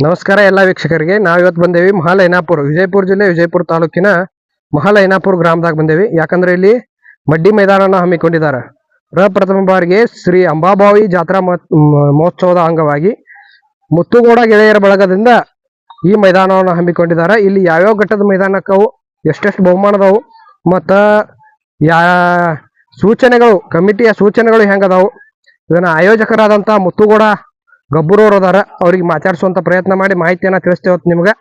ನಮಸ್ಕಾರ ಎಲ್ಲ ವೀಕ್ಷಕರಿಗೆ. ನಾವು ಇವತ್ತು ಬಂದೇವಿ ಮಹಾಲೈನಾಪುರ ವಿಜಯಪುರ ಜಿಲ್ಲೆ, ವಿಜಯಪುರ ತಾಲೂಕಿನ ಮಹಾಲೈನಾಪುರ ಗ್ರಾಮದಾಗ ಬಂದೇವಿ. ಯಾಕಂದ್ರೆ ಇಲ್ಲಿ ಮಡ್ಡಿ ಮೈದಾನನ ಹಮ್ಮಿಕೊಂಡಿದ್ದಾರೆ ಪ್ರಪ್ರಥಮ ಬಾರಿಗೆ ಶ್ರೀ ಅಂಬಾಬಾವಿ ಜಾತ್ರಾ ಮಹೋತ್ಸವದ ಅಂಗವಾಗಿ ಮುತ್ತುಗೋಡ ಗೆಳೆಯರ ಬಳಗದಿಂದ ಈ ಮೈದಾನವನ್ನು ಹಮ್ಮಿಕೊಂಡಿದ್ದಾರೆ ಇಲ್ಲಿ ಯಾವ್ಯಾವ ಘಟ್ಟದ ಮೈದಾನಕ್ಕವು ಎಷ್ಟೆಷ್ಟು ಬಹುಮಾನದವು, ಮತ್ತ ಯಾ, ಸೂಚನೆಗಳು, ಕಮಿಟಿಯ ಸೂಚನೆಗಳು ಹೆಂಗದಾವು, ಇದನ್ನ ಆಯೋಜಕರಾದಂತ ಮುತ್ತುಗೋಡ ಗಬ್ಬೂರವ್ರು ಅದಾರ. ಅವ್ರಿಗೆ ಮಾತಾಡ್ಸುವಂತ ಪ್ರಯತ್ನ ಮಾಡಿ ಮಾಹಿತಿಯನ್ನ ತಿಳಿಸ್ತೇವೆ ನಿಮ್ಗೆ.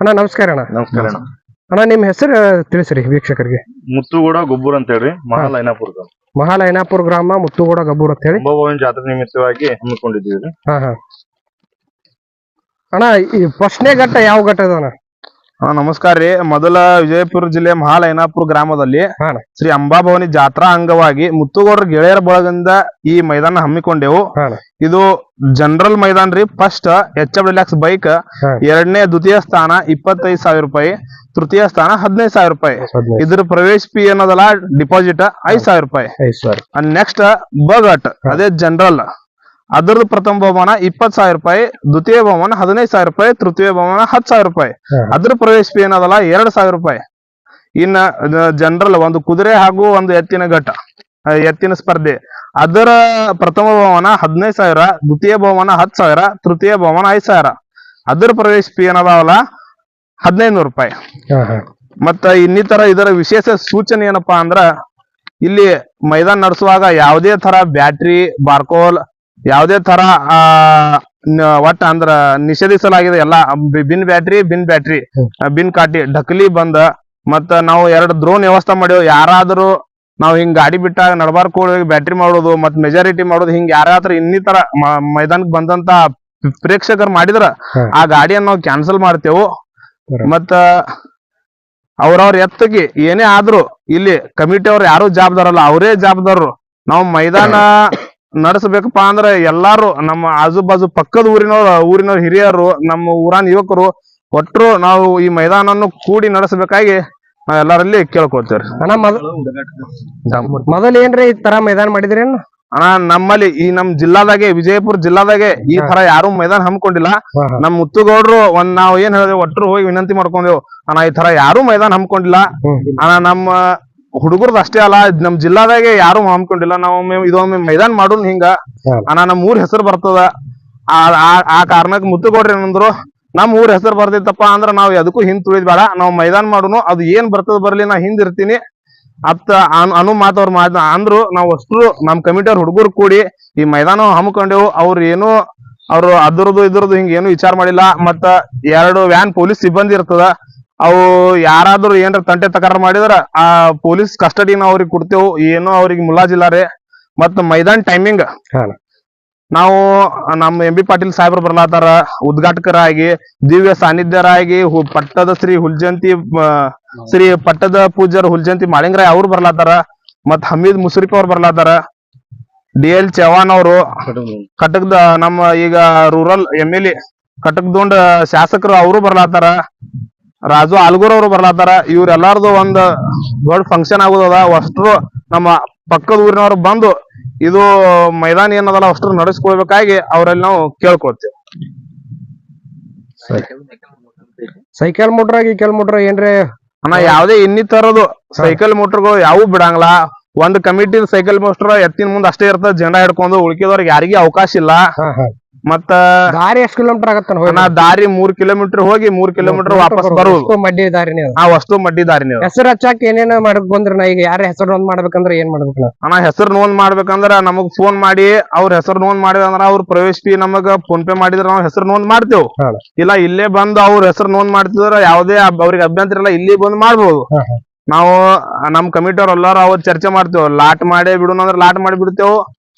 ಅಣ್ಣ ನಮಸ್ಕಾರ ಅಣ್ಣ. ನಮಸ್ಕಾರ ಅಣ್ಣ. ಅಣ್ಣ ನಿಮ್ ಹೆಸರು ತಿಳಿಸ್ರಿ ವೀಕ್ಷಕರಿಗೆ. ಮುತ್ತುಗೂಡ ಗೊಬ್ಬರ ಅಂತ ಹೇಳಿ ಮಹಾಲೈನಾಪುರದ ಮಹಾಲಯನಾಪುರ ಗ್ರಾಮ ಮುತ್ತುಗೂಡ ಗಬ್ಬೂರ್ ಅಂತ ಹೇಳಿ. ಜಾತ್ರೆ ನಿಮಿತ್ತವಾಗಿ ಹಮ್ಮಿಕೊಂಡಿದ್ದೀವಿ ಹಾ ಹಾ. ಅಣ್ಣ ಈ ಫಸ್ಟ್ನೇ ಘಟ್ಟ ಯಾವ ಘಟ್ಟ ಅಣ್ಣ ಹಾ ನಮಸ್ಕಾರ ರೀ. ಮೊದಲ ವಿಜಯಪುರ ಜಿಲ್ಲೆ ಮಹಾಲಯನಾಪುರ ಗ್ರಾಮದಲ್ಲಿ ಶ್ರೀ ಅಂಬಾಭವನಿ ಜಾತ್ರಾ ಅಂಗವಾಗಿ ಮುತ್ತುಗೌಡರ ಗೆಳೆಯರ ಬಳಗದಿಂದ ಈ ಮೈದಾನ ಹಮ್ಮಿಕೊಂಡೆವು. ಇದು ಜನರಲ್ ಮೈದಾನ ರೀ. First H F deluxe bike ಹಾ. ಎರಡನೇ ದ್ವಿತೀಯ ಸ್ಥಾನ ಇಪ್ಪತ್ತೈದು ಸಾವಿರ ರೂಪಾಯಿ ತೃತೀಯ ಸ್ಥಾನ ಹದಿನೈದು ಸಾವಿರ ರೂಪಾಯಿ. ಇದ್ರ ಪ್ರವೇಶ ಫೀ ಅನ್ನೋದಲ್ಲ ಡಿಪಾಸಿಟ್ ಐದ್ ಸಾವಿರ ರೂಪಾಯಿ. ಐದು ಸಾವಿರ. ನೆಕ್ಸ್ಟ್ ಬಗಟ್ ಅದೇ ಜನರಲ್ ಅದ್ರದ್ದು ಪ್ರಥಮ ಬಹುಮಾನ ಇಪ್ಪತ್ ಸಾವಿರ ರೂಪಾಯಿ ದ್ವಿತೀಯ ಬಹುಮಾನ ಹದಿನೈದು ಸಾವಿರ ರೂಪಾಯಿ ತೃತೀಯ ಬಹುಮಾನ ಹತ್ತು ಸಾವಿರ ರೂಪಾಯಿ. ಅದ್ರ ಪ್ರವೇಶ ಫೀ ಏನದಲ್ಲ? ಎರಡ್ ಸಾವಿರ ರೂಪಾಯಿ. ಇನ್ನ ಜನರಲ್ ಒಂದು ಕುದುರೆ ಹಾಗೂ ಒಂದು ಎತ್ತಿನ ಘಟ್ಟ ಎತ್ತಿನ ಸ್ಪರ್ಧೆ. ಅದರ ಪ್ರಥಮ ಬಹುಮಾನ ಹದಿನೈದು ಸಾವಿರ ದ್ವಿತೀಯ ಬಹುಮಾನ ಹತ್ತು ಸಾವಿರ ತೃತೀಯ ಬಹುಮಾನ ಐದ್ ಸಾವಿರ. ಅದರ ಪ್ರವೇಶ ಫೀ ಏನದಾವಲ್ಲ? ಹದಿನೈದು ನೂರು ರೂಪಾಯಿ ಮತ್ತ ಇನ್ನಿತರ ಇದರ ವಿಶೇಷ ಸೂಚನೆ ಏನಪ್ಪಾ ಅಂದ್ರ ಇಲ್ಲಿ ಮೈದಾನ ನಡೆಸುವಾಗ ಯಾವುದೇ ತರ ಬ್ಯಾಟ್ರಿ ಬಾರ್ಕೋಲ್ ಯಾವುದೇ ತರ ಒಟ್ಟ ಅಂದ್ರ ನಿಷೇಧಿಸಲಾಗಿದೆ ಎಲ್ಲಾ ಬಿನ್ ಬ್ಯಾಟ್ರಿ ಬಿನ್ ಬ್ಯಾಟ್ರಿ ಬಿನ್ ಕಾಟಿ ಢಕಲಿ ಬಂದ ಮತ್ತ ನಾವು ಎರಡು ಡ್ರೋನ್ ವ್ಯವಸ್ಥೆ ಮಾಡೇವು ಯಾರಾದ್ರೂ ನಾವು ಹಿಂಗ್ ಗಾಡಿ ಬಿಟ್ಟಾಗ ನಡಬಾರ್ಕ ಬ್ಯಾಟ್ರಿ ಮಾಡೋದು ಮತ್ ಮೆಜಾರಿಟಿ ಮಾಡೋದು ಹಿಂಗ್ ಯಾರಾದ್ರ ಇನ್ನಿತರ ಮೈದಾನಕ್ ಬಂದಂತ ಪ್ರೇಕ್ಷಕರು ಮಾಡಿದ್ರ ಆ ಗಾಡಿಯನ್ನ ನಾವು ಕ್ಯಾನ್ಸಲ್ ಮಾಡ್ತೇವು. ಮತ್ತ ಅವ್ರವ್ರ ಎತ್ತಗೆ ಏನೇ ಆದ್ರೂ ಇಲ್ಲಿ ಕಮಿಟಿ ಅವ್ರು ಯಾರು ಜವಾಬ್ದಾರಲ್ಲ ಅವರೇ ಜವಾಬ್ದಾರರು. ನಾವು ಮೈದಾನ ನಡೆಸಬೇಕಪ್ಪ ಅಂದ್ರೆ ಎಲ್ಲಾರು ನಮ್ಮ ಆಜು ಬಾಜು ಪಕ್ಕದ ಊರಿನವ್ರ ಊರಿನವ್ರ ಹಿರಿಯರು ನಮ್ಮ ಊರಾನ್ ಯುವಕರು ಒಟ್ಟರು ನಾವು ಈ ಮೈದಾನವನ್ನು ಕೂಡಿ ನಡೆಸಬೇಕಾಗಿ ನಾವ್ ಎಲ್ಲರಲ್ಲಿ ಕೇಳ್ಕೊಳ್ತೇವ್ರಿ. ಅಣ್ಣ ಮೊದ ಮೊದಲ ಏನ್ರಿ ಈ ತರ ಮೈದಾನ ಮಾಡಿದ್ರೇನು? ಅಣ್ಣ ನಮ್ಮಲ್ಲಿ ಈ ನಮ್ ಜಿಲ್ಲಾದಾಗೆ ವಿಜಯಪುರ ಜಿಲ್ಲಾದಾಗೆ ಈ ತರ ಯಾರು ಮೈದಾನ ಹಮ್ಮಿಕೊಂಡಿಲ್ಲ. ನಮ್ ಮುತ್ತುಗೌಡ್ರು ಒಂದ್ ನಾವ್ ಏನ್ ಹೇಳಿದ್ವಿ ಒಟ್ಟರು ಹೋಗಿ ವಿನಂತಿ ಮಾಡ್ಕೊಂಡೇವು ಅಣ್ಣ ಈ ತರ ಯಾರು ಮೈದಾನ ಹಮ್ಮಿಕೊಂಡಿಲ್ಲ. ಹ್ಮ್. ಅಣ್ಣ ನಮ್ಮ ಹುಡುಗರ್ದು ಅಷ್ಟೇ ಅಲ್ಲ ನಮ್ ಜಿಲ್ಲಾದಾಗೆ ಯಾರು ಹಮ್ಮಿಕೊಂಡಿಲ್ಲ ನಾವು ಒಮ್ಮೆ ಇದೊಮ್ಮೆ ಮೈದಾನ ಮಾಡೋನ್ ಹಿಂಗ. ನಾ ಅಣ್ಣ ನಮ್ ಊರ್ ಹೆಸರು ಬರ್ತದ. ಆ ಕಾರಣಕ್ಕೆ ಮುತ್ತು ಕೊಡ್ರಿ ಏನಂದ್ರು ನಮ್ ಊರ್ ಹೆಸರು ಬರ್ದಿತ್ತಪ್ಪ ಅಂದ್ರ ನಾವ್ ಅದಕ್ಕೂ ಹಿಂದ್ ತುಳಿದ್ ಬೇಡ. ನಾವ್ ಮೈದಾನ ಮಾಡುನು. ಅದು ಏನ್ ಬರ್ತದ ಬರ್ಲಿ ನಾ ಹಿಂದ್ ಇರ್ತೀನಿ. ಅತ್ತ ಅನ್- ಅನು ಮಾತವ್ರ ಮಾತ ಅಂದ್ರು. ನಾವ್ ಅಷ್ಟು ನಮ್ ಕಮಿಟಿ ಅವ್ರ ಹುಡುಗರು ಕೂಡಿ ಈ ಮೈದಾನ ಹಮ್ಮಿಕೊಂಡೆವು ಅವ್ರ ಏನು ಅವ್ರು ಅದ್ರದ್ದು ಇದ್ರದ್ದು ಹಿಂಗ ಏನು ವಿಚಾರ ಮಾಡಿಲ್ಲ. ಮತ್ತ ಎರಡು ವ್ಯಾನ್ ಪೊಲೀಸ್ ಸಿಬ್ಬಂದಿ ಇರ್ತದ. ಅವು ಯಾರಾದ್ರೂ ಏನ್ರ ತಂಟೆ ತಕರಾರು ಮಾಡಿದ್ರ ಆ ಪೊಲೀಸ್ ಕಸ್ಟಡಿನ ಅವ್ರಿಗೆ ಕೊಡ್ತೇವು ಏನು ಅವ್ರಿಗೆ ಮುಲಾಜಿಲ್ಲಾರೆ ಮತ್ತ ಮೈದಾನ್ ಟೈಮಿಂಗ್ ನಾವು ನಮ್ಮ ಎಂ ಬಿ ಪಾಟೀಲ್ ಸಾಹೇಬ್ರು ಬರ್ಲಾತಾರ ಉದ್ಘಾಟಕರಾಗಿ ದಿವ್ಯ ಸಾನ್ನಿಧ್ಯರಾಗಿ ಪಟ್ಟದ ಶ್ರೀ ಹುಲ್ಜಂತಿ ಶ್ರೀ ಪಟ್ಟದ ಪೂಜಾರ್ ಹುಲ್ಜಂತಿ ಮಾಳಿಂಗರಾಯ್ ಅವ್ರು ಬರ್ಲಾತಾರ ಮತ್ ಹಮೀದ್ ಮುಸ್ರಿಫ್ ಅವ್ರು ಬರ್ಲಾತಾರ ಡಿ ಎಲ್ ಚವಾನ್ ಅವರು ಕಟಕ್ದ ನಮ್ಮ ಈಗ ರೂರಲ್ ಎಂ ಎಲ್ ಎ ಕಟಕ್ದೊಂಡ್ ಶಾಸಕರು ಅವರು ಬರ್ಲಾತಾರ ರಾಜು ಆಲ್ಗೂರ್ ಅವರು ಬರ್ಲಾತಾರ ಇವ್ರೆಲ್ಲಾರ್ದು ಒಂದ್ ದೊಡ್ಡ ಫಂಕ್ಷನ್ ಆಗುದದ. ಅಷ್ಟ್ರು ನಮ್ಮ ಪಕ್ಕದ ಊರಿನವ್ರು ಬಂದು ಇದು ಮೈದಾನ ಏನದಲ್ಲ ಅಷ್ಟ್ರು ನಡೆಸ್ಕೊಳ್ಬೇಕಾಗಿ ಅವರಲ್ಲಿ ನಾವು ಕೇಳ್ಕೊಳ್ತೇವೆ. ಸೈಕಲ್ ಮೋಟ್ರ ಗೀಕಲ್ ಮೋಟರ್ ಏನ್ರಿ? ಅಣ್ಣ ಯಾವ್ದೇ ಇನ್ನಿತರದು ಸೈಕಲ್ ಮೋಟರ್ಗಳು ಯಾವೂ ಬಿಡಂಗಿಲ್ಲ. ಒಂದ್ ಕಮಿಟಿ ಸೈಕಲ್ ಮೋಟರ್ ಎತ್ತಿನ ಮುಂದ್ ಅಷ್ಟೇ ಇರ್ತದ. ಜೆಂಡಾ ಹಿಡ್ಕೊಂಡು ಉಳ್ಕಿದವ್ರಿಗೆ ಯಾರಿಗೂ ಅವಕಾಶ ಇಲ್ಲ. ಮತ್ತ ದಾರಿ ಎಷ್ಟ್ ಕಿಲೋಮೀಟರ್ ಆಗತ್ತ ನಾ ದಾರಿ ಮೂರ್ ಕಿಲೋಮೀಟರ್ ಹೋಗಿ ಮೂರ್ ಕಿಲೋಮೀಟರ್ ವಾಪಸ್ ಬರುವುದು ಮಡ್ಡಿ ದಾರಿ. ಆ ವಸ್ತು ಮಡ್ಡಿ ದಾರಿ ನೀವು. ಹೆಸರು ಹಚ್ಚಾಕ ಏನೇನ ಮಾಡಕ್ ಬಂದ್ರ ನಾ ಈಗ? ಯಾರ ಹೆಸರು ನೋಂದ್ ಮಾಡ್ಬೇಕಂದ್ರ ಏನ್ ಮಾಡ್ಬೇಕು ಅಣ್ಣ ಹೆಸರು ನೋಂದ್ ಮಾಡ್ಬೇಕಂದ್ರ ನಮಗ್ ಫೋನ್ ಮಾಡಿ ಅವ್ರ ಹೆಸರು ನೋಂದ್ ಮಾಡಿದ್ರ ಅಂದ್ರ ಅವ್ರ ಪ್ರವೇಶ ಫೀ ನಮಗ ಫೋನ್ ಪೇ ಮಾಡಿದ್ರ ನಾವ್ ಹೆಸರು ನೋಂದ್ ಮಾಡ್ತೇವ್. ಇಲ್ಲ ಇಲ್ಲೇ ಬಂದು ಅವ್ರ ಹೆಸರು ನೋಂದ್ ಮಾಡ್ತಿದ್ರ ಯಾವ್ದೇ ಅವ್ರಿಗೆ ಅಭ್ಯಂತರ ಇಲ್ಲ ಇಲ್ಲಿ ಬಂದ್ ಮಾಡ್ಬೋದು. ನಾವು ನಮ್ ಕಮಿಟಿ ಅವ್ರ ಎಲ್ಲಾರು ಅವ್ರ ಚರ್ಚೆ ಮಾಡ್ತೇವ್. ಲಾಟ್ ಮಾಡಿ ಬಿಡೋಣ ಅಂದ್ರೆ ಲಾಟ್ ಮಾಡಿ ಬಿಡ್ತೇವ್.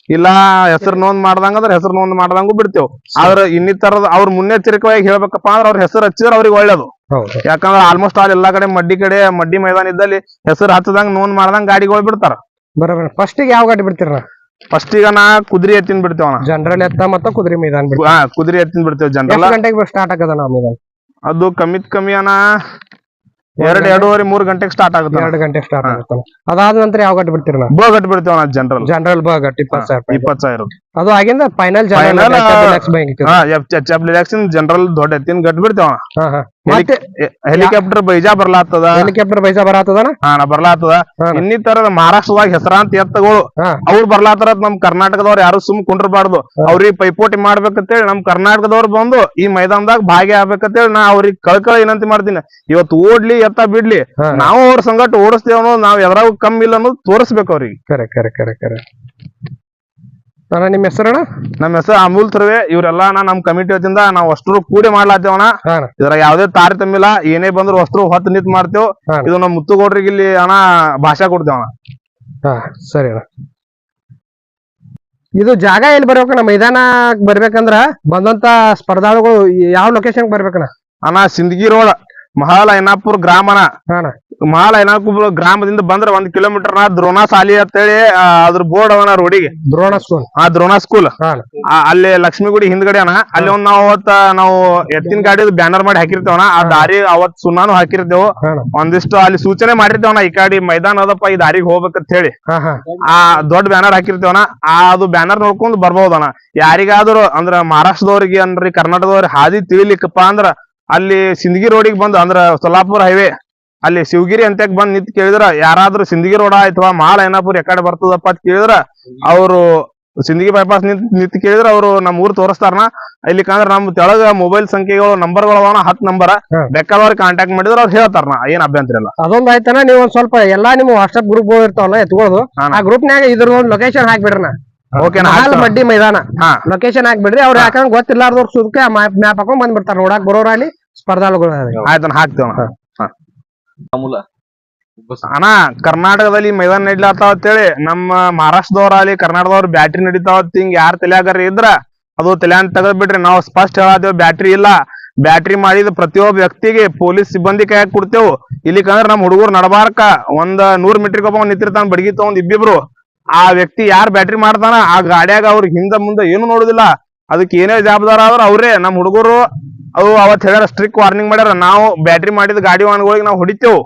ಇಲ್ಲ ಹೆಸರು ನೋಂದ್ ಮಾಡ್ದಂಗ ಅದ್ರ ಹೆಸರು ನೋಂದ್ ಮಾಡ್ದಂಗು ಬಿಡ್ತೇವ್. ಆದ್ರ ಇನ್ನಿತರದ ಅವ್ರ ಮುನ್ನೆಚ್ಚರಿಕೆಯಾಗಿ ಹೇಳ್ಬೇಕಪ್ಪ ಅಂದ್ರ ಅವ್ರ ಹೆಸರು ಹಚ್ಚಿದ್ರ ಅವ್ರಿಗೆ ಒಳ್ಳೇದು. ಯಾಕಂದ್ರ ಆಲ್ಮೋಸ್ಟ್ ಆಲ್ ಎಲ್ಲಾ ಕಡೆ ಮಡ್ಡಿ ಕಡೆ ಮಡ್ಡಿ ಮೈದಾನ ಇದ್ದಲ್ಲಿ ಹೆಸರು ಹಚ್ಚದಂಗ ನೋಂದ್ ಮಾಡ್ದಂಗ ಗಾಡಿಗಳು ಬಿಡ್ತಾರ ಬರೋಬರ ಫಸ್ಟ್ ಯಾವ ಗಾಡಿ ಬಿಡ್ತೀರ? ಫಸ್ಟ್ ಈಗ ನಾ ಕುದುರೆ ಎತ್ತಿನ ಬಿಡ್ತೇವ ಜನರಲ್ ಎತ್ತ ಮತ್ತ ಕುದುರೆ ಮೈದಾನ ಕುದುರೆ ಎತ್ತಿನ ಬಿಡ್ತೇವೆ ಜನರಲ್ ಗಂಟೆಗೆ ಸ್ಟಾರ್ಟ್ ಆಗದ ಅದು ಕಮ್ಮಿತ್ ಕಮ್ಮಿ ಅಣ್ಣ ಎರಡ್ ಎರಡೂವರೆ ಮೂರ್ ಗಂಟೆಗೆ ಸ್ಟಾರ್ಟ್ ಆಗುತ್ತೆ ಎರಡು ಗಂಟೆ ಸ್ಟಾರ್ಟ್ ಆಗುತ್ತೆ ಅದಾದ ನಂತರ ಯಾವ ಗಟ್ಟಿ ಬಿಡ್ತೀರ ನಾ ಬ ಬಿಡ್ತೀವಿ ಜನರಲ್. ಜನರಲ್ ಬ ಗಾಡಿ ಇಪ್ಪತ್ತು ಸಾವಿರ ರೂಪಾಯಿ. ಇಪ್ಪತ್ ಸಾವಿರ. ಅದು ಆಗಿಂದ ಫೈನಲ್ ಜನರಲ್ ದೊಡ್ಡ ಎತ್ತಿನ ಗಟ್ ಬಿಡ್ತೇವ ಹೆಲಿಕಾಪ್ಟರ್ ಬೈಜಾ ಬರ್ಲಾತದ? ಹೆಲಿಕಾಪ್ಟರ್ ಬೈಜಾ ಬರತ್ತದನ ಹಾ ಬರ್ಲಾತದ. ಇನ್ನಿ ಇನ್ನಿತರ ಮಹಾರಾಷ್ಟ್ರದಾಗ ಹೆಸರಾಂತ ಎತ್ತಗಳು. ಅವ್ರು ಬರ್ಲಾತಾರ ನಮ್ ಕರ್ನಾಟಕದವ್ರು ಯಾರು ಸುಮ್ ಕುಂಡ್ರಬಾರ್ದು. ಅವ್ರಿಗೆ ಪೈಪೋಟಿ ಮಾಡ್ಬೇಕಂತೇಳಿ ನಮ್ ಕರ್ನಾಟಕದವ್ರು ಬಂದು ಈ ಮೈದಾನದಾಗ ಹೇಳಿ ನಾ ಅವ್ರಿಗೆ ಕಳ್ಕಳ ವಿನಂತಿ ಮಾಡ್ತೀನಿ. ಇವತ್ತು ಓಡ್ಲಿ ಎತ್ತ ಬಿಡ್ಲಿ ನಾವು ಅವ್ರ ಸಂಗಟ ಓಡಿಸ್ತೇವ ಅನ್ನೋದು ನಾವ್ ಎದ್ರಾಗ ಕಮ್ಮಿ ಇಲ್ಲ ಅನ್ನೋದು ತೋರಿಸ್ಬೇಕು ಅವ್ರಿಗೆ. ಕರೆ ಕರೆ ಕರೆ ಕರೆ ಅಣ್ಣ ನಿಮ್ಮ ಹೆಸರಣ್ಣ ನಮ್ಮ ಹೆಸರು ಅಮೂಲ್ ಸರ್ವೆ ಇವ್ರೆಲ್ಲ ನಮ್ ಕಮಿಟಿ ವತಿಯಿಂದ ನಾವ್ ಅಷ್ಟ್ರು ಕೂಡಿ ಮಾಡ್ಲಾತೇವಣ ಅಣ್ಣ. ಇದ್ರ ಯಾವ್ದೇ ತಾರತಮ್ಯ ಇಲ್ಲ ಏನೇ ಬಂದ್ರು ಅಷ್ಟ್ರು ಹೊತ್ತು ನಿಂತ್ ಮಾಡ್ತೇವ್. ಇದು ನಮ್ ಮುತ್ತುಗೌಡ್ರಿಗೆ ಇಲ್ಲಿ ಅಣ್ಣ ಭಾಷಾ ಕೊಡ್ತೇವಣ ಹಾ ಸರಿ ಅಣ್ಣ. ಇದು ಜಾಗ ಎಲ್ಲಿ ಬರ್ಬೇಕಣ್ಣ ಮೈದಾನ ಬರ್ಬೇಕಂದ್ರ ಬಂದಂತ ಸ್ಪರ್ಧಾಳುಗಳು ಯಾವ ಲೊಕೇಶನ್ ಬರ್ಬೇಕಣ್ಣ? ಅಣ್ಣ ಸಿಂದಗಿ ರೋಡ್ ಮಹಾಲ್ ಐನಾಪುರ್ ಗ್ರಾಮನ ಅಣ್ಣ ಮಹಾಲ್ ಗ್ರಾಮದಿಂದ ಬಂದ್ರ ಒಂದ್ ಕಿಲೋಮೀಟರ್ ನಾ ದ್ರೋಣ ಸಾಲಿ ಅಂತೇಳಿ ಹೇಳಿ ಅದ್ರ ಬೋರ್ಡ್ ಅವನ ರೋಡಿಗೆ ದ್ರೋಣ ಸ್ಕೂಲ್ ಆ ದ್ರೋಣ ಸ್ಕೂಲ್ ಅಲ್ಲಿ ಲಕ್ಷ್ಮಿಗುಡಿ ಹಿಂದ್ಗಡೆ ಅಣ್ಣ. ಅಲ್ಲಿ ಒಂದ್ ನಾವ್ ಅವತ್ತ ನಾವು ಎತ್ತಿನ ಗಾಡಿ ಬ್ಯಾನರ್ ಮಾಡಿ ಹಾಕಿರ್ತೇವಣ ಆ ದಾರಿ ಅವತ್ ಸುನಾನು ಹಾಕಿರ್ತೇವು. ಒಂದಿಷ್ಟು ಅಲ್ಲಿ ಸೂಚನೆ ಮಾಡಿರ್ತೇವಣ ಈ ಕಡೆ ಮೈದಾನ ಅದಪ್ಪ ಈ ದಾರಿಗೆ ಹೋಗ್ಬೇಕಂತ ಹೇಳಿ ಆ ದೊಡ್ಡ ಬ್ಯಾನರ್ ಹಾಕಿರ್ತೇವಣ ಆ ಅದು ಬ್ಯಾನರ್ ನೋಡ್ಕೊಂಡ್ ಬರ್ಬಹುದಣ್ಣ ಯಾರಿಗಾದ್ರು ಅಂದ್ರ ಮಹಾರಾಷ್ಟ್ರದವ್ರಿಗೆ ಅನ್ರಿ ಕರ್ನಾಟಕದವ್ರಿಗೆ ಹಾದಿ ತಿಳಿಲಿಕ್ಕಪ್ಪ ಅಂದ್ರ ಅಲ್ಲಿ ಸಿಂದಗಿ ರೋಡಿಗೆ ಬಂದು ಅಂದ್ರ ಸೊಲ್ಲಾಪುರ ಹೈವೇ ಅಲ್ಲಿ ಶಿವಗಿರಿ ಅಂತಕ್ ಬಂದ್ ನಿಂತ್ ಕೇಳಿದ್ರ ಯಾರಾದ್ರೂ ಸಿಂದಗಿ ರೋಡ ಅಥವಾ ಮಾಲ್ ಐನಾಪುರ್ ಎಕಡೆ ಬರ್ತದಪ್ಪ ಅಂತ ಕೇಳಿದ್ರ ಅವರು ಸಿಂದಗಿ ಬೈಪಾಸ್ ನಿಂತ್ ನಿಂತ್ ಕೇಳಿದ್ರ ಅವರು ನಮ್ ಊರ್ ತೋರಿಸ್ತಾರನ. ಇಲ್ಲಿಕಂದ್ರ ನಮ್ ತೆಳಗ ಮೊಬೈಲ್ ಸಂಖ್ಯೆಗಳು ನಂಬರ್ಗಳು ಅದಾವಣ ಹತ್ ನಂಬರ್ ಹಾ. ಬೇಕಾದವ್ರಿಗೆ ಕಾಂಟ್ಯಾಕ್ಟ್ ಮಾಡಿದ್ರ ಅವ್ರು ಹೇಳ್ತಾರನ ಏನ್ ಅಭ್ಯಂತರ ಇಲ್ಲ. ಅದೊಂದ್ ಆಯ್ತನ ನೀವ್ ಒಂದ್ ಸ್ವಲ್ಪ ಎಲ್ಲಾ ನಿಮ್ ವಾಟ್ಸ್ಆಪ್ ಗ್ರೂಪ್ ಇರ್ತಾವಲ್ಲ ಎತ್ಕೊಳ್ಳೋದು ಆ ಗ್ರೂಪ್ ನಾಗ ಇದ್ರ ಒಂದ್ ಲೊಕೇಶನ್ ಹಾಕ್ಬಿಡ್ರಿ ಬಡ್ಡಿ ಹಾಲ್ ಮಡ್ಡಿ ಮೈದಾನ. ಲೊಕೇಶನ್ ಹಾಕ್ಬಿಡ್ರಿ ಅವ್ರು ಯಾಕಂದ್ರೆ ಗೊತ್ತಿಲ್ಲಾರ್ದವ್ರು ಸುದ್ಕೆ ಮ್ಯಾಪ್ ಹಾಕೊಂಡ್ ಬಂದ್ಬಿಡ್ತಾರ. ನೋಡಾಕ್ ಅಲ್ಲಿ ಸ್ಪರ್ಧಾಳುಗಳು ಆಯ್ತಾನ ಹಾಕ್ತೇವಣ ಅಣ್ಣ, ಕರ್ನಾಟಕದಲ್ಲಿ ಮೈದಾನ ಅಂತ ಅಂತೇಳಿ, ನಮ್ಮ ಮಹಾರಾಷ್ಟ್ರದವ್ರಾಗ್ಲಿ, ಕರ್ನಾಟಕದವ್ರು ಬ್ಯಾಟ್ರಿ ನಡೀತಾವ ಹಿಂಗ್ ಯಾರ್ ತಲ್ಯಾಗಾರ ಇದ್ರ, ಅದು ತಲ್ಯಾನ್ ತೆಗೆದ್ ಬಿಡ್ರಿ ನಾವು ಸ್ಪಷ್ಟ ಹೇಳತ್ತೇವ್ ಬ್ಯಾಟ್ರಿ ಇಲ್ಲ. ಬ್ಯಾಟ್ರಿ ಮಾಡಿದ ಪ್ರತಿಯೊಬ್ಬ ವ್ಯಕ್ತಿಗೆ ಪೊಲೀಸ್ ಸಿಬ್ಬಂದಿ ಕೈಯಾಗ ಕೊಡ್ತೇವು. ಇಲ್ಲಿಕಂದ್ರ ನಮ್ ಹುಡುಗರು ನಡಬಾರಕ. ಒಂದ್ ನೂರ್ ಮೀಟರ್ ಒಬ್ಬ ನಿಂತಿರ್ತಾನ, ಬಡಗಿ ತಗೊಂಡ್ ಇಬ್ಬಿಬ್ರು. ಆ ವ್ಯಕ್ತಿ ಯಾರ್ ಬ್ಯಾಟ್ರಿ ಮಾಡ್ತಾನ, ಆ ಗಾಡಿಯಾಗ ಅವ್ರ ಹಿಂದ ಮುಂದೆ ಏನು ನೋಡುದಿಲ್ಲ. ಅದಕ್ಕೆ ಏನೇ ಜವಾಬ್ದಾರ ಆದ್ರ ಅವ್ರೇ, ನಮ್ ಹುಡುಗರು ಅವು ಅವತ್ ಹೇಳ್ಯಾರ ಸ್ಟ್ರಿಕ್ ವಾರ್ನಿಂಗ್ ಮಾಡ್ಯಾರ. ನಾವು ಬ್ಯಾಟ್ರಿ ಮಾಡಿದ ಗಾಡಿ ವಾಹನಗಳಿಗೆ ನಾವು ಹೊಡಿತೇವು.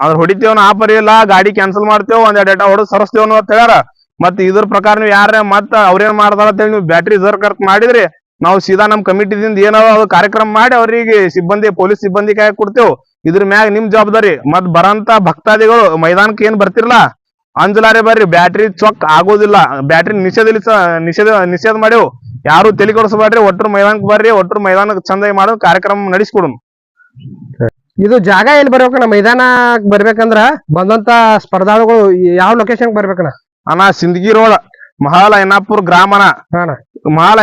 ಅದ್ರ ಹೊಡಿತೇವ್ ನಾ ಪರಿ ಇಲ್ಲ ಗಾಡಿ ಕ್ಯಾನ್ಸಲ್ ಮಾಡ್ತೇವೆ, ಒಂದ್ ಡೇಟಾ ಹೊಡೆದ್ ಸರಸ್ತೇವ್ ಅಂತ ಹೇಳ್ಯಾರ. ಮತ್ತೆ ಇದ್ರ ಪ್ರಕಾರ ನೀವು ಯಾರ ಮತ್ತ ಅವ್ರೇನ್ ಮಾಡ್ತಾರ ಅಂತೇಳಿ ನೀವು ಬ್ಯಾಟ್ರಿ ಜರ್ ಕರ್ಕ್ ಮಾಡಿದ್ರಿ. ನಾವು ಸೀದಾ ನಮ್ ಕಮಿಟಿದಿಂದ ಏನಾವ ಅದು ಕಾರ್ಯಕ್ರಮ ಮಾಡಿ ಅವ್ರಿಗೆ ಸಿಬ್ಬಂದಿ ಪೊಲೀಸ್ ಸಿಬ್ಬಂದಿ ಕೈ ಕೊಡ್ತೇವ್. ಇದ್ರ ಮ್ಯಾಗ ನಿಮ್ ಜವಾಬ್ದಾರಿ. ಮತ್ ಬರಂತ ಭಕ್ತಾದಿಗಳು, ಮೈದಾನಕ್ಕೆ ಏನ್ ಬರ್ತಿರ್ಲಾ? ಅಂಜಲಾರೆ ಬರ್ರಿ ಬ್ಯಾಟ್ರಿ ಚೊಕ್ ಆಗೋದಿಲ್ಲ. ಬ್ಯಾಟ್ರಿ ನಿಷೇಧ ನಿಷೇಧ ನಿಷೇಧ ಮಾಡ್ಯವು. ಯಾರು ತಲೆ ಒಟ್ಟರು ಮೈದಾನಕ್ಕೆ ಬರ್ರಿ ಒಟ್ಟರು ಮೈದಾನಕ್ಕೆ ಚಂದ ಮಾಡೋ ಕಾರ್ಯಕ್ರಮ ನಡೆಸ್ಕೊಡು. ಇದು ಜಾಗ ಎಲ್ಲಿ ಬರ್ಬೇಕಣ್ಣ? ಮೈದಾನ ಬರ್ಬೇಕಂದ್ರ ಬಂದಂತ ಸ್ಪರ್ಧಾಳುಗಳು ಯಾವ ಲೊಕೇಶನ್ ಬರ್ಬೇಕಣ್ಣ? ಅಣ್ಣ ಸಿಂದಗಿ ರೋಡ್ ಮಹಾಲ್ ಐನಾಪುರ್ ಗ್ರಾಮನ. ಹಾ ಅಣ್ಣ. ಮಹಾಲ್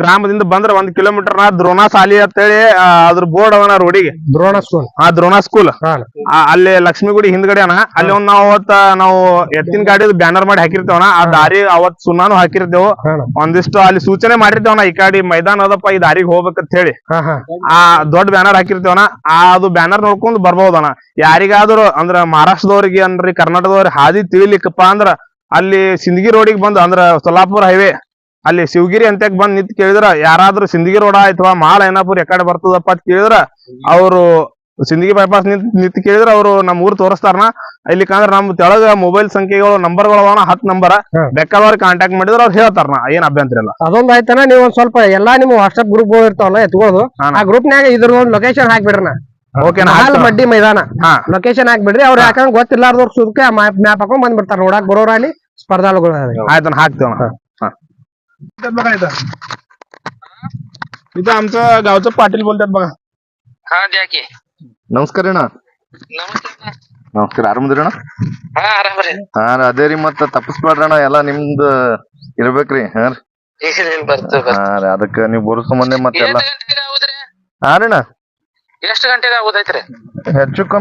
ಗ್ರಾಮದಿಂದ ಬಂದ್ರ ಒಂದ್ ಕಿಲೋಮೀಟರ್ ನಾ ದ್ರೋಣ ಸಾಲಿ ಅಂತೇಳಿ ಹೇಳಿ ಅದ್ರ ಬೋರ್ಡ್ ಅವನ ರೋಡಿಗೆ ದ್ರೋಣ ಸ್ಕೂಲ್ ಆ ದ್ರೋಣ ಸ್ಕೂಲ್ ಅಲ್ಲೇ ಲಕ್ಷ್ಮಿಗುಡಿ ಹಿಂದ್ಗಡೆ ಅಣ್ಣ. ಅಲ್ಲಿ ಒಂದ್ ನಾವು ಅವತ್ತ ನಾವು ಎತ್ತಿನ ಗಾಡಿ ಬ್ಯಾನರ್ ಮಾಡಿ ಹಾಕಿರ್ತೇವಣ ಆ ದಾರಿ ಅವತ್ ಸುನ್ನಾನು ಹಾಕಿರ್ತೇವು. ಒಂದಿಷ್ಟು ಅಲ್ಲಿ ಸೂಚನೆ ಮಾಡಿರ್ತೇವಣ ಈ ಕಡೆ ಮೈದಾನ ಅದಪ್ಪ ಈ ದಾರಿಗೆ ಹೋಗ್ಬೇಕಂತ ಹೇಳಿ. ಆ ದೊಡ್ಡ ಬ್ಯಾನರ್ ಹಾಕಿರ್ತೇವಣ ಆ ಅದು ಬ್ಯಾನರ್ ನೋಡ್ಕೊಂಡು ಬರ್ಬಹುದಣ್ಣ ಯಾರಿಗಾದ್ರೂ ಅಂದ್ರ ಮಹಾರಾಷ್ಟ್ರದವ್ರಿಗೆ ಅನ್ರಿ ಕರ್ನಾಟಕದವ್ರಿಗೆ ಹಾದಿ ತಿಳಿಲಿಕ್ಕಪ್ಪ ಅಂದ್ರ ಅಲ್ಲಿ ಸಿಂದಗಿ ರೋಡಿಗೆ ಬಂದು ಅಂದ್ರ ಸೊಲ್ಲಾಪುರ ಹೈವೇ ಅಲ್ಲಿ ಶಿವಗಿರಿ ಅಂತಕ್ ಬಂದ್ ನಿಂತ್ ಕೇಳಿದ್ರ ಯಾರಾದ್ರೂ ಸಿಂದಗಿ ರೋಡ ಅಥವಾ ಮಾಲ್ ಐನಾಪುರ್ ಎಕಡೆ ಬರ್ತದಪ್ಪ ಅಂತ ಕೇಳಿದ್ರ ಅವರು ಸಿಂದಗಿ ಬೈಪಾಸ್ ನಿಂತ್ ನಿಂತ್ ಕೇಳಿದ್ರ ಅವರು ನಮ್ ಊರ್ ತೋರಿಸ್ತಾರನ ಇಲ್ಲಿಕಂದ್ರ ನಮ್ ತೆಳಗ ಮೊಬೈಲ್ ಸಂಖ್ಯೆಗಳು ನಂಬರ್ಗಳು ಅವನ ಹತ್ ನಂಬರ್ ಬೆಕ್ಕವರ ಕಾಂಟ್ಯಾಕ್ಟ್ ಮಾಡಿದ್ರ ಅವ್ರು ಹೇಳ್ತಾರನ ಏನ್ ಅಭ್ಯಂತರ ಇಲ್ಲ. ಅದೊಂದ್ ಆಯ್ತನ ನೀವು ಒಂದ್ ಸ್ವಲ್ಪ ಎಲ್ಲಾ ನಿಮ್ಮ ವಾಟ್ಸ್ಆಪ್ ಗ್ರೂಪ್ ಇರ್ತಾವಲ್ಲ ಎತ್ಕೊಳ್ಳೋದು ಆ ಆ ಗ್ರೂಪ್ನ್ಯಾಗ ಇದ್ರ ಒಂದ್ ಲೊಕೇಶನ್ ಹಾಕ್ಬಿಡ್ರಣ ಬಡ್ಡಿ ಹಾಲ್ ಮಡ್ಡಿ ಮೈದಾನ. ಲೊಕೇಶನ್ ಹಾಕ್ಬಿಡ್ರಿ ಅವ್ರು ಯಾಕಂದ್ರೆ ಗೊತ್ತಿಲ್ಲಾರ್ದವ್ರು ಸುದ್ಕೆ ಮ್ಯಾಪ್ ಹಾಕೊಂಡ್ ಬಂದ್ಬಿಡ್ತಾರ ನೋಡಕ್ ಬರೋರಾಲಿ ಸ್ಪರ್ಧಾಳುಗಳು आयतन हाकतो इथं आमचं गावचं पाटील बोलतात बघा ಹಾ ಜಾಕಿ ನಮಸ್ಕಾರ ಅಣ್ಣ ನಮಸ್ತೆ ನಮಸ್ಕಾರ ಆರಾಮದಿರಣ್ಣ ಹಾ ಆರಾಮ್ರಿ ಹಾ ರೀ ಅದೇ ರೀ ಮತ್ತ ತಪ್ಪಸ್ಬೇಡ್ರಣ್ಣ ಎಲ್ಲಾ ನಿಮ್ದು ಇರ್ಬೇಕ್ರಿ ಹಾ ರೀ ಈಗ ಏನ್ ಬರ್ತ ಹಾ ರೀ ಅದಕ್ಕ ನೀವ್ ಬರೋ ಸಂಬಂಧ ಮತ್ತೆಲ್ಲ ಎಷ್ಟು ಗಂಟೆಗೆ ಆಗುದ್ರಿ ಹಾ ರೀ ಅಣ್ಣ ಎಷ್ಟು ಗಂಟೆಗೆ ಆಗುದೈತ್ರಿ ಹೆಚ್ಚು ಕಮ್ಮಿ